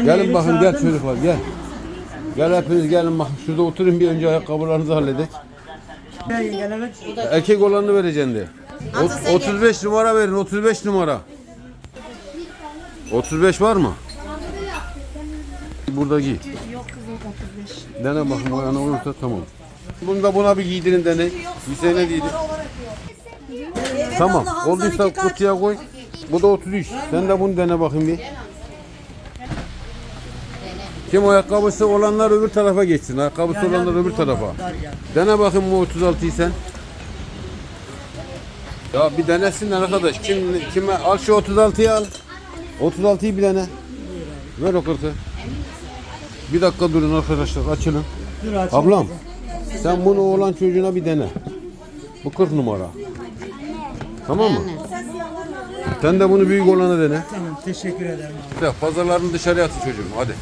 Gelin bakın gel çocuklar gel. Gel hepiniz gelin bakın şurada oturun bir önce ayakkabılarınızı halledek. Erkek olanı vereceksin de. Ot- 35 numara verin 35 numara. 35 var mı? Burada giy. Yok kızım 35. Dene bakın o yana olursa tamam. Bunu da buna bir giydirin dene. Hüseyin'e giydir. Tamam. Olduysa kutuya koy. Bu da 33. Sen de bunu dene bakayım bir. Kim ayakkabısı olanlar öbür tarafa geçsin. Ayakkabısı olanlar öbür tarafa. Dene bakayım bu 36'yı sen. Ya bir denesinler arkadaş. Kim kime al şu 36'yı al. 36'yı bir dene. Ver o kırkı. Bir dakika durun arkadaşlar açılın. Ablam sen bunu oğlan çocuğuna bir dene. Bu 40 numara. Tamam mı? Sen de bunu büyük olana dene. Tamam teşekkür ederim abi. Ya, Pazarlarını dışarıya atın çocuğum hadi.